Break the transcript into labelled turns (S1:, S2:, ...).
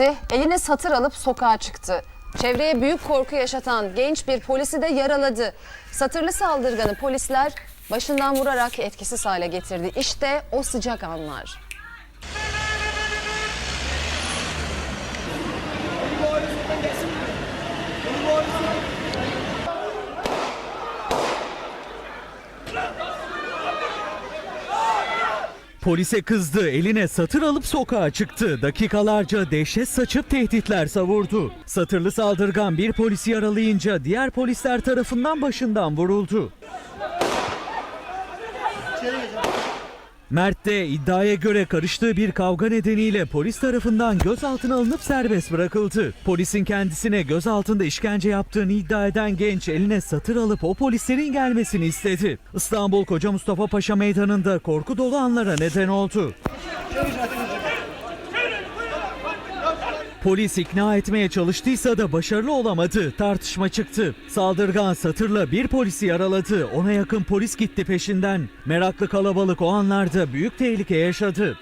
S1: etti. Eline satır alıp sokağa çıktı. Çevreye büyük korku yaşatan genç bir polisi de yaraladı. Satırlı saldırganı polisler başından vurarak etkisiz hale getirdi. İşte o sıcak anlar.
S2: Polise kızdı, eline satır alıp sokağa çıktı. Dakikalarca dehşet saçıp tehditler savurdu. Satırlı saldırgan bir polisi yaralayınca diğer polisler tarafından başından vuruldu. Mert de iddiaya göre karıştığı bir kavga nedeniyle polis tarafından gözaltına alınıp serbest bırakıldı. Polisin kendisine gözaltında işkence yaptığını iddia eden genç eline satır alıp o polislerin gelmesini istedi. İstanbul Koca Mustafa Paşa Meydanı'nda korku dolu anlara neden oldu. Polis ikna etmeye çalıştıysa da başarılı olamadı. Tartışma çıktı. Saldırgan satırla bir polisi yaraladı. Ona yakın polis gitti peşinden. Meraklı kalabalık o anlarda büyük tehlike yaşadı.